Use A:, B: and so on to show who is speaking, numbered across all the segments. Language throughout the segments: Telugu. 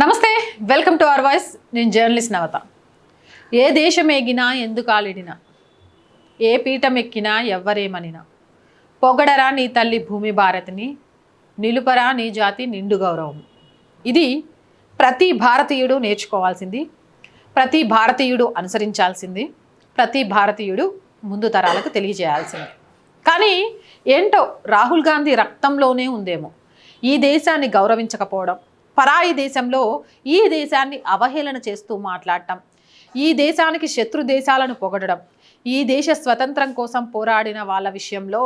A: నమస్తే వెల్కమ్ టు అవర్ వాయిస్. నేను జర్నలిస్ట్ నవత. ఏ దేశం ఎగినా ఎందుకు ఆలిడినా? ఏ పీఠం ఎక్కినా ఎవ్వరేమనినా? పొగడరా నీ తల్లి భూమి భారతిని నిలుపరా నీ జాతి నిండు గౌరవం ఇది ప్రతి భారతీయుడు నేర్చుకోవాల్సింది ప్రతి భారతీయుడు అనుసరించాల్సింది ప్రతి భారతీయుడు ముందు తరాలకు తెలియజేయాల్సింది. కానీ ఏంటో రాహుల్ గాంధీ రక్తంలోనే ఉందేమో. ఈ దేశాన్ని గౌరవించకపోవడం పరాయి దేశంలో ఈ దేశాన్ని అవహేళన చేస్తూ మాట్లాడటం ఈ దేశానికి శత్రు దేశాలను పొగడడం ఈ దేశ స్వతంత్రం కోసం పోరాడిన వాళ్ళ విషయంలో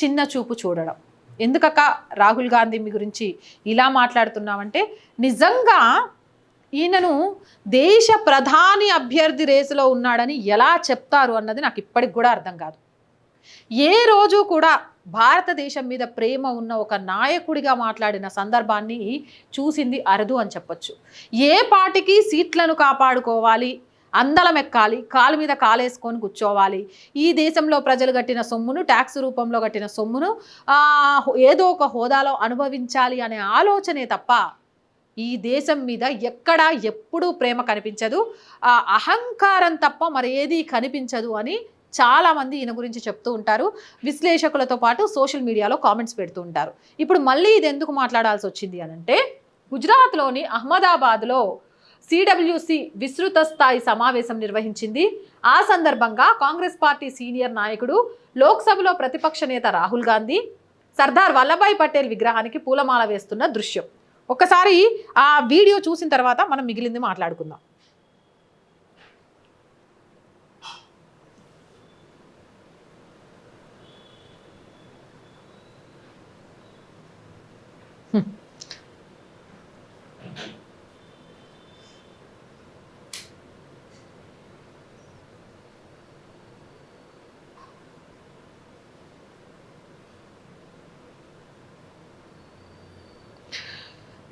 A: చిన్న చూపు చూడడం. ఎందుకక్క రాహుల్ గాంధీ మీ గురించి ఇలా మాట్లాడుతున్నామంటే నిజంగా ఈయనను దేశ ప్రధాని అభ్యర్థి రేసులో ఉన్నాడని ఎలా చెప్తారు అన్నది నాకు ఇప్పటికి కూడా అర్థం కాదు. ఏ రోజు కూడా భారతదేశం మీద ప్రేమ ఉన్న ఒక నాయకుడిగా మాట్లాడిన సందర్భాన్ని చూసింది అరదు అని చెప్పొచ్చు. ఏ పాటికి సీట్లను కాపాడుకోవాలి? అందలం ఎక్కాలి కాలు మీద కాలేసుకొని కూర్చోవాలి. ఈ దేశంలో ప్రజలు కట్టిన సొమ్మును ట్యాక్స్ రూపంలో కట్టిన సొమ్మును ఆ, ఏదో ఒక హోదాలో అనుభవించాలి అనే ఆలోచనే తప్ప ఈ దేశం మీద ఎక్కడా ఎప్పుడూ ప్రేమ కనిపించదు. ఆ అహంకారం తప్ప మరేదీ కనిపించదు అని చాలామంది ఈయన గురించి చెప్తూ ఉంటారు. విశ్లేషకులతో పాటు సోషల్ మీడియాలో కామెంట్స్ పెడుతూ ఉంటారు. ఇప్పుడు మళ్ళీ ఇది ఎందుకు మాట్లాడాల్సి వచ్చింది అని అంటే గుజరాత్లోని అహ్మదాబాద్లో సిడబ్ల్యూసి విస్తృత స్థాయి సమావేశం నిర్వహించింది. ఆ సందర్భంగా కాంగ్రెస్ పార్టీ సీనియర్ నాయకుడు లోక్సభలో ప్రతిపక్ష నేత రాహుల్ గాంధీ సర్దార్ వల్లభాయ్ పటేల్ విగ్రహానికి పూలమాల వేస్తున్న దృశ్యం. ఒక్కసారి ఆ వీడియో చూసిన తర్వాత మనం మిగిలింది మాట్లాడుకుందాం.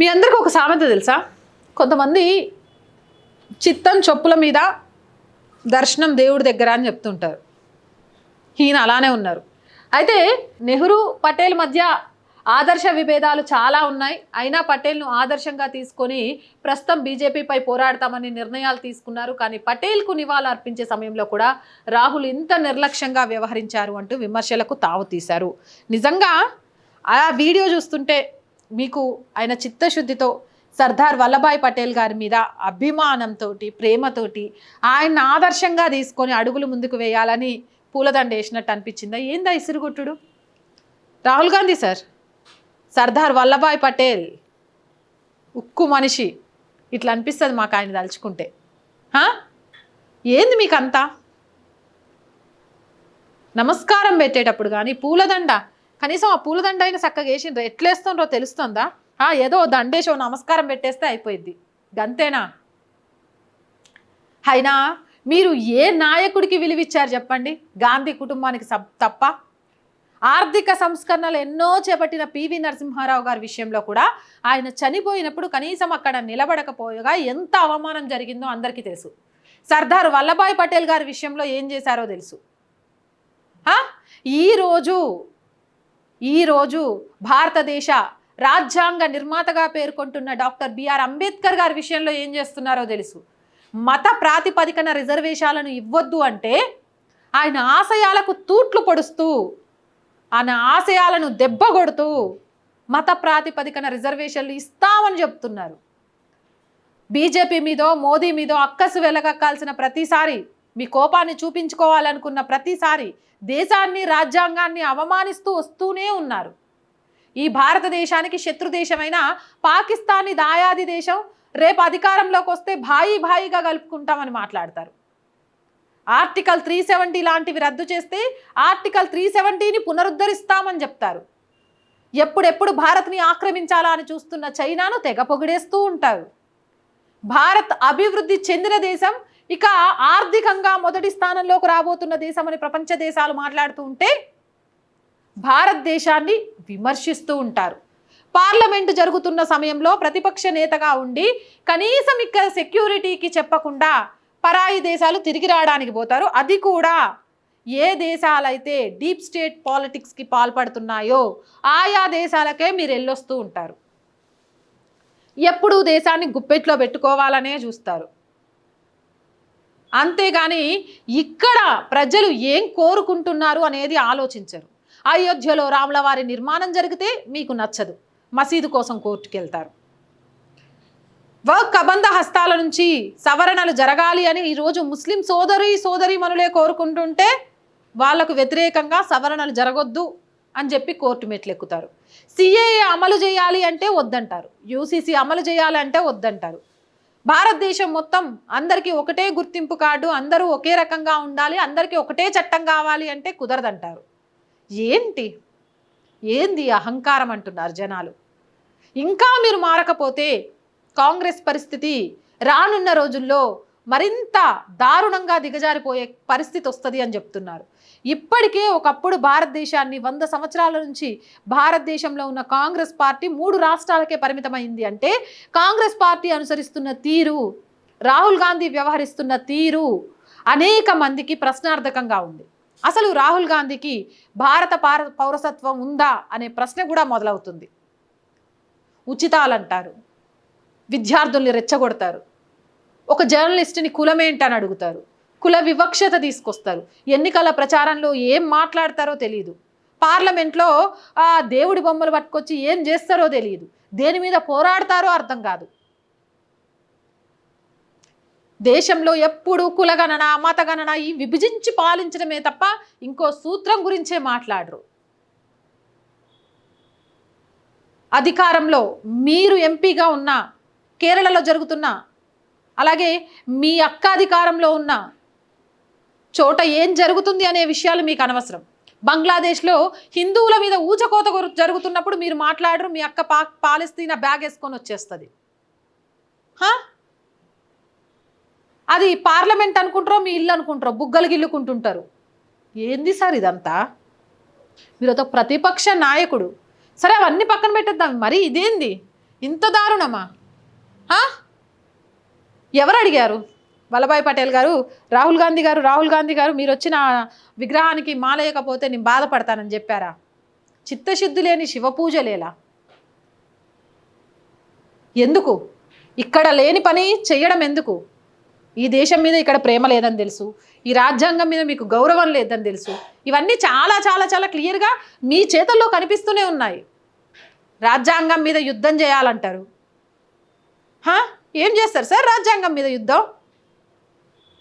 A: మీ అందరికీ ఒక సామెత తెలుసా? కొంతమంది చిత్తం చొప్పుల మీద దర్శనం దేవుడి దగ్గర అని చెప్తుంటారు. ఈయన అలానే ఉన్నారు. అయితే నెహ్రూ పటేల్ మధ్య ఆదర్శ విభేదాలు చాలా ఉన్నాయి. అయినా పటేల్ను ఆదర్శంగా తీసుకొని ప్రస్తుతం బీజేపీపై పోరాడతామని నిర్ణయాలు తీసుకున్నారు. కానీ పటేల్కు నివాళులు అర్పించే సమయంలో కూడా రాహుల్ ఇంత నిర్లక్ష్యంగా వ్యవహరించారు అంటూ విమర్శలకు తావు తీశారు. నిజంగా ఆ వీడియో చూస్తుంటే మీకు ఆయన చిత్తశుద్ధితో సర్దార్ వల్లభాయ్ పటేల్ గారి మీద అభిమానంతో ప్రేమతోటి ఆయన ఆదర్శంగా తీసుకొని అడుగులు ముందుకు వేయాలని పూలదండ వేసినట్టు అనిపించిందా? ఏందా ఇసురుగుట్టుడు రాహుల్ గాంధీ సార్ సర్దార్ వల్లభాయ్ పటేల్ ఉక్కు మనిషి. ఇట్లా అనిపిస్తుంది మాకు ఆయన తలుచుకుంటే. ఏంది మీకు అంతా నమస్కారం పెట్టేటప్పుడు కానీ పూలదండ కనీసం ఆ పూలదండ అయినా చక్కగా వేసిండ్రో. ఎట్లేస్తుండ్రో తెలుస్తుందా? ఆ, ఏదో దండేసో నమస్కారం పెట్టేస్తే అయిపోయింది గంతేనా? అయినా మీరు ఏ నాయకుడికి విలువిచ్చారు చెప్పండి? గాంధీ కుటుంబానికి తప్ప? ఆర్థిక సంస్కరణలు ఎన్నో చేపట్టిన పివి నరసింహారావు గారి విషయంలో కూడా ఆయన చనిపోయినప్పుడు కనీసం అక్కడ నిలబడకపోయగా ఎంత అవమానం జరిగిందో అందరికీ తెలుసు. సర్దార్ వల్లభాయ్ పటేల్ గారి విషయంలో ఏం చేశారో తెలుసు. ఆ? ఈరోజు ఈరోజు భారతదేశ రాజ్యాంగ నిర్మాతగా పేర్కొంటున్న డాక్టర్ బిఆర్ అంబేద్కర్ గారి విషయంలో ఏం చేస్తున్నారో తెలుసు. మత ప్రాతిపదికన రిజర్వేషన్లను ఇవ్వద్దు అంటే ఆయన ఆశయాలకు తూట్లు పొడుస్తూ ఆయన ఆశయాలను దెబ్బగొడుతూ మత ప్రాతిపదికన రిజర్వేషన్లు ఇస్తామని చెప్తున్నారు. బీజేపీ మీదో మోదీ మీదో అక్కసు వెలగక్కాల్సిన ప్రతిసారి మీ కోపాన్ని చూపించుకోవాలనుకున్న ప్రతిసారి దేశాన్ని రాజ్యాంగాన్ని అవమానిస్తూ వస్తూనే ఉన్నారు. ఈ భారతదేశానికి శత్రుదేశమైన పాకిస్తాన్ని దాయాది దేశం రేపు అధికారంలోకి వస్తే భాయి భాయిగా కలుపుకుంటామని మాట్లాడతారు. ఆర్టికల్ త్రీ సెవెంటీ లాంటివి రద్దు చేస్తే ఆర్టికల్ త్రీ సెవెంటీని పునరుద్ధరిస్తామని చెప్తారు. ఎప్పుడెప్పుడు భారత్ని ఆక్రమించాలా అని చూస్తున్న చైనాను తెగ పొగిడేస్తూ ఉంటారు. భారత్ అభివృద్ధి చెందిన దేశం ఇక ఆర్థికంగా మొదటి స్థానంలోకి రాబోతున్న దేశం అని ప్రపంచ దేశాలు మాట్లాడుతూ ఉంటే భారతదేశాన్ని విమర్శిస్తూ ఉంటారు. పార్లమెంటు జరుగుతున్న సమయంలో ప్రతిపక్ష నేతగా ఉండి కనీసం ఇక్కడ సెక్యూరిటీకి చెప్పకుండా పరాయి దేశాలు తిరిగి రావడానికి పోతారు. అది కూడా ఏ దేశాలైతే డీప్ స్టేట్ పాలిటిక్స్కి పాల్పడుతున్నాయో ఆయా దేశాలకే మీరు వెళ్ళొస్తూ ఉంటారు. ఎప్పుడు దేశాన్ని గుప్పెట్లో పెట్టుకోవాలనే చూస్తారు. అంతేగాని ఇక్కడ ప్రజలు ఏం కోరుకుంటున్నారు అనేది ఆలోచించరు. అయోధ్యలో రాముల వారి నిర్మాణం జరిగితే మీకు నచ్చదు. మసీదు కోసం కోర్టుకు వెళ్తారు వర్క్ కబంధ హస్తాల నుంచి సవరణలు జరగాలి అని ఈరోజు ముస్లిం సోదరి సోదరి మనులే కోరుకుంటుంటే వాళ్ళకు వ్యతిరేకంగా సవరణలు జరగొద్దు అని చెప్పి కోర్టు మెట్లు ఎక్కుతారు సిఏఏ అమలు చేయాలి అంటే వద్దంటారు. యూసీసీ అమలు చేయాలి అంటే వద్దంటారు. భారతదేశం మొత్తం అందరికీ ఒకటే గుర్తింపు కార్డు అందరూ ఒకే రకంగా ఉండాలి అందరికీ ఒకటే చట్టం కావాలి అంటే కుదరదంటారు. ఏంటి? ఏంది అహంకారం అంటున్నారు జనాలు? ఇంకా మీరు మారకపోతే కాంగ్రెస్ పరిస్థితి రానున్న రోజుల్లో మరింత దారుణంగా దిగజారిపోయే పరిస్థితి వస్తుంది అని చెప్తున్నారు. ఇప్పటికే ఒకప్పుడు భారతదేశాన్ని వంద సంవత్సరాల నుంచి భారతదేశంలో ఉన్న కాంగ్రెస్ పార్టీ మూడు రాష్ట్రాలకే పరిమితమైంది. అంటే కాంగ్రెస్ పార్టీ అనుసరిస్తున్న తీరు రాహుల్ గాంధీ వ్యవహరిస్తున్న తీరు అనేక మందికి ప్రశ్నార్థకంగా ఉంది. అసలు రాహుల్ గాంధీకి భారత పార పౌరసత్వం ఉందా అనే ప్రశ్న కూడా మొదలవుతుంది. ఉచితాలంటారు. విద్యార్థుల్ని రెచ్చగొడతారు. ఒక జర్నలిస్ట్ని కులమేంటని అడుగుతారు. కుల వివక్షత తీసుకొస్తారు. ఎన్నికల ప్రచారంలో ఏం మాట్లాడతారో తెలియదు పార్లమెంట్లో ఆ దేవుడి బొమ్మలు పట్టుకొచ్చి ఏం చేస్తారో తెలియదు దేని మీద పోరాడతారో అర్థం కాదు. దేశంలో ఎప్పుడు కులగణన మతగణన ఈ విభజించి పాలించడమే తప్ప ఇంకో సూత్రం గురించే మాట్లాడరు. అధికారంలో మీరు ఎంపీగా ఉన్న కేరళలో జరుగుతున్న అలాగే మీ అక్క అధికారంలో ఉన్న చోట ఏం జరుగుతుంది అనే విషయాలు మీకు అనవసరం. బంగ్లాదేశ్లో హిందువుల మీద ఊచకోత జరుగుతున్నప్పుడు మీరు మాట్లాడరు మీ అక్క పా పాలస్తీనా బ్యాగ్ వేసుకొని వచ్చేస్తుంది. అది పార్లమెంట్ అనుకుంటారో మీ ఇల్లు అనుకుంటారో బుగ్గలు గిల్లుకుంటుంటారు. ఏంది సార్ ఇదంతా? మీరు ఒక ప్రతిపక్ష నాయకుడు. సరే అవన్నీ పక్కన పెట్టేద్దాం. మరి ఇదేంది? ఇంత దారుణమా? ఎవరు అడిగారు? వల్లభాయ్ పటేల్ గారు రాహుల్ గాంధీ గారు రాహుల్ గాంధీ గారు మీరు వచ్చిన విగ్రహానికి మాలేయకపోతే నేను బాధపడతానని చెప్పారా? చిత్తశుద్ధి లేని శివపూజ లేలా ఎందుకు? ఇక్కడ లేని పని చేయడం ఎందుకు? ఈ దేశం మీద ఇక్కడ ప్రేమ లేదని తెలుసు. ఈ రాజ్యాంగం మీద మీకు గౌరవం లేదని తెలుసు. ఇవన్నీ చాలా చాలా చాలా క్లియర్గా మీ చేతుల్లో కనిపిస్తూనే ఉన్నాయి. రాజ్యాంగం మీద యుద్ధం చేయాలంటారు. ఏం చేస్తారు సార్ రాజ్యాంగం మీద యుద్ధం?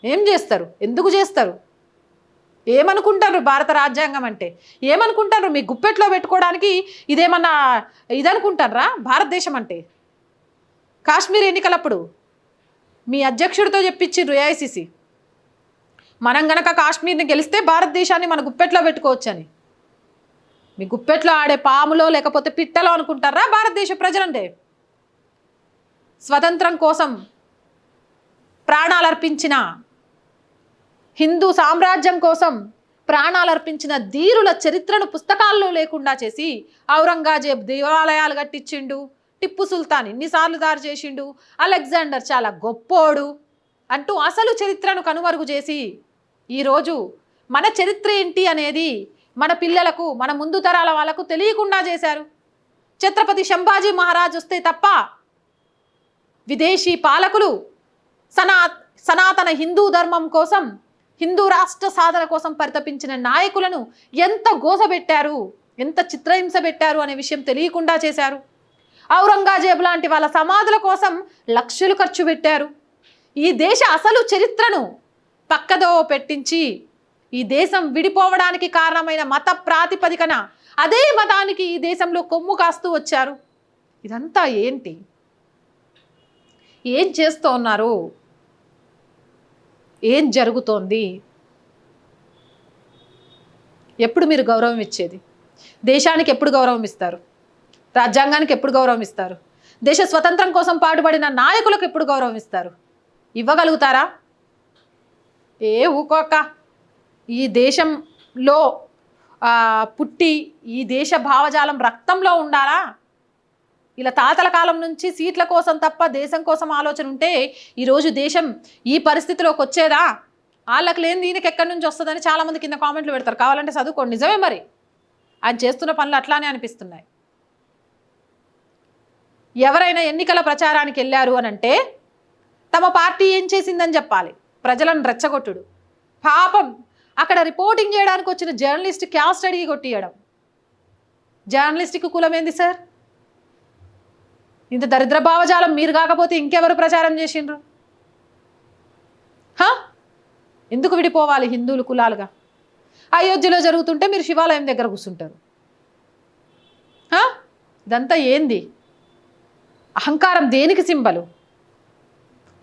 A: ఏం చేస్తారు? ఎందుకు చేస్తారు? ఏమనుకుంటారు భారత రాజ్యాంగం అంటే? ఏమనుకుంటారు? మీ గుప్పెట్లో పెట్టుకోవడానికి ఇదేమన్నా ఇదనుకుంటారా భారతదేశం అంటే? కాశ్మీర్ ఎన్నికలప్పుడు మీ అధ్యక్షుడితో చెప్పించిండ్రు ఏఐసిసి మనం గనక కాశ్మీర్ని గెలిస్తే భారతదేశాన్ని మన గుప్పెట్లో పెట్టుకోవచ్చని. మీ గుప్పెట్లో ఆడే పాములో లేకపోతే పిట్టలో అనుకుంటారా భారతదేశ ప్రజలంటే? స్వతంత్రం కోసం ప్రాణాలు అర్పించిన హిందూ సామ్రాజ్యం కోసం ప్రాణాలు అర్పించిన ధీరుల చరిత్రను పుస్తకాల్లో లేకుండా చేసి ఔరంగజేబ్ దేవాలయాలు కట్టించిండు టిప్పు సుల్తాన్ ఇన్నిసార్లు దారి చేసిండు అలెగ్జాండర్ చాలా గొప్పోడు అంటూ అసలు చరిత్రను కనుమరుగు చేసి ఈరోజు మన చరిత్ర ఏంటి అనేది మన పిల్లలకు మన ముందు తరాల వాళ్ళకు తెలియకుండా చేశారు. ఛత్రపతి శంభాజీ మహారాజ్ వస్తే తప్ప విదేశీ పాలకులు సనా సనాతన హిందూ ధర్మం కోసం హిందూ రాష్ట్ర సాధన కోసం పరితపించిన నాయకులను ఎంత గోసబెట్టారు ఎంత చిత్రహింస పెట్టారు అనే విషయం తెలియకుండా చేశారు. ఔరంగజేబు లాంటి వాళ్ళ సమాధుల కోసం లక్షలు ఖర్చు పెట్టారు. ఈ దేశ అసలు చరిత్రను పక్కదో పెట్టించి ఈ దేశం విడిపోవడానికి కారణమైన మత ప్రాతిపదికన అదే మతానికి ఈ దేశంలో కొమ్ము కాస్తూ వచ్చారు. ఇదంతా ఏంటి? ఏం చేస్తూ ఉన్నారు? ఏం జరుగుతోంది? ఎప్పుడు మీరు గౌరవం ఇచ్చేది? దేశానికి ఎప్పుడు గౌరవం ఇస్తారు? రాజ్యాంగానికి ఎప్పుడు గౌరవం ఇస్తారు? దేశ స్వతంత్రం కోసం పాటుపడిన నాయకులకు ఎప్పుడు గౌరవం ఇస్తారు? ఇవ్వగలుగుతారా? ఏ ఊకోక ఈ దేశంలో పుట్టి ఈ దేశ భావజాలం రక్తంలో ఉండాలా? ఇలా తాతల కాలం నుంచి సీట్ల కోసం తప్ప దేశం కోసం ఆలోచన ఉంటే ఈరోజు దేశం ఈ పరిస్థితిలోకి వచ్చేదా? వాళ్ళకి లేని దీనికి ఎక్కడి నుంచి వస్తుందని చాలామంది కింద కామెంట్లు పెడతారు. కావాలంటే చదువుకోండి. నిజమే మరి. ఆయన చేస్తున్న పనులు అట్లానే అనిపిస్తున్నాయి. ఎవరైనా ఎన్నికల ప్రచారానికి వెళ్ళారు అని అంటే తమ పార్టీ ఏం చేసిందని చెప్పాలి. ప్రజలను రెచ్చగొట్టుడు. పాపం అక్కడ రిపోర్టింగ్ చేయడానికి వచ్చిన జర్నలిస్ట్ క్యాస్ట్ అడిగి కొట్టియడం. జర్నలిస్ట్కి కులం ఏంది సార్? ఇంత దరిద్ర భావజాలం మీరు కాకపోతే ఇంకెవరు ప్రచారం చేసిండ్రు? హా? ఎందుకు విడిపోవాలి హిందువులు కులాలుగా? అయోధ్యలో జరుగుతుంటే మీరు శివాలయం దగ్గర కూర్చుంటారు. హా? ఇదంతా ఏంది? అహంకారం దేనికి సింబలు?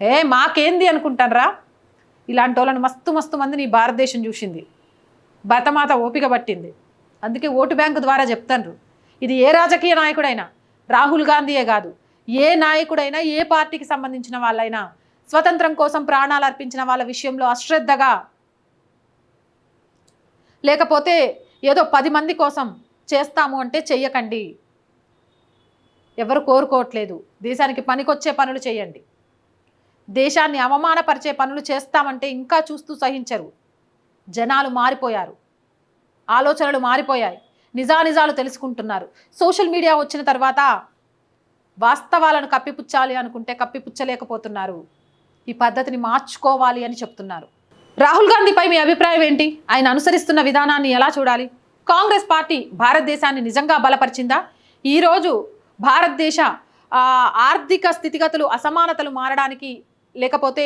A: ఏ మాకేంది అనుకుంటారా ఇలాంటి వాళ్ళని మస్తు మస్తు మందిని ఈ భారతదేశం చూసింది. భరతమాత ఓపిక పట్టింది. అందుకే ఓటు బ్యాంకు ద్వారా చెప్తాండ్రు ఇది ఏ రాజకీయ నాయకుడైనా? రాహుల్ గాంధీయే కాదు. ఏ నాయకుడైనా ఏ పార్టీకి సంబంధించిన వాళ్ళైనా స్వతంత్రం కోసం ప్రాణాలు అర్పించిన వాళ్ళ విషయంలో అశ్రద్ధగా లేకపోతే ఏదో పది మంది కోసం చేస్తాము అంటే చెయ్యకండి. ఎవరు కోరుకోవట్లేదు. దేశానికి పనికొచ్చే పనులు చేయండి దేశాన్ని అవమానపరిచే పనులు చేస్తామంటే ఇంకా చూస్తూ సహించరు. జనాలు మారిపోయారు. ఆలోచనలు మారిపోయాయి. నిజానిజాలు తెలుసుకుంటున్నారు. సోషల్ మీడియా వచ్చిన తర్వాత వాస్తవాలను కప్పిపుచ్చాలి అనుకుంటే కప్పిపుచ్చలేకపోతున్నారు. ఈ పద్ధతిని మార్చుకోవాలి అని చెప్తున్నారు. రాహుల్ గాంధీపై మీ అభిప్రాయం ఏంటి? ఆయన అనుసరిస్తున్న విధానాన్ని ఎలా చూడాలి? కాంగ్రెస్ పార్టీ భారతదేశాన్ని నిజంగా బలపరిచిందా? ఈరోజు భారతదేశ ఆర్థిక స్థితిగతులు అసమానతలు మారడానికి లేకపోతే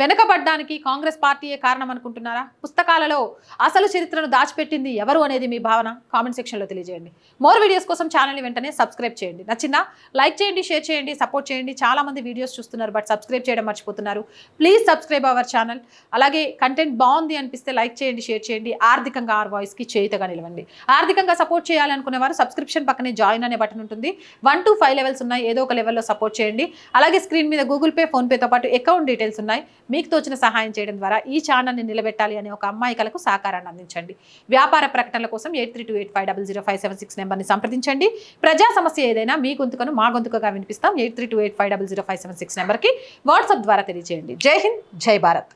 A: వెనకబడ్డానికి కాంగ్రెస్ పార్టీయే కారణం అనుకుంటున్నారా పుస్తకాలలో అసలు చరిత్రను దాచిపెట్టింది ఎవరు అనేది మీ భావన? కామెంట్ సెక్షన్లో తెలియజేయండి. మోర్ వీడియోస్ కోసం ఛానల్ని వెంటనే సబ్స్క్రైబ్ చేయండి. నచ్చిందా? లైక్ చేయండి షేర్ చేయండి సపోర్ట్ చేయండి. చాలామంది వీడియోస్ చూస్తున్నారు బట్ సబ్స్క్రైబ్ చేయడం మర్చిపోతున్నారు. Please subscribe our channel. అలాగే కంటెంట్ బాగుంది అనిపిస్తే లైక్ చేయండి షేర్ చేయండి. ఆర్థికంగా ఆర్ వాయిస్కి చేయితగా నిలవండి. ఆర్థికంగా సపోర్ట్ చేయాలనుకునే వారు సబ్స్క్రిప్షన్ పక్కనే జాయిన్ అనే బటన్ ఉంటుంది. వన్ టు ఫైవ్ లెవెల్స్ ఉన్నాయి. ఏదో ఒక లెవెల్లో సపోర్ట్ చేయండి. అలాగే స్క్రీన్ మీద గూగుల్ పే ఫోన్పేతో పాటు అకౌంట్ డీటెయిల్స్ ఉన్నాయి. మీకు తోచిన సహాయం చేయడం ద్వారా ఈ ఛానల్ని నిలబెట్టాలి అనే ఒక అమ్మాయికలకు సహకారాన్ని అందించండి. వ్యాపార ప్రకటనల కోసం eight three two eight five double zero five seven six నెంబర్ని సంప్రదించండి. ప్రజా సమస్య ఏదైనా మీ గొంతుకను మా గొంతుకగా వినిపిస్తాం. Eight three two eight five double zero five seven six నెంబర్కి వాట్సాప్ ద్వారా తెలియజేయండి జై హింద్ జై భారత్.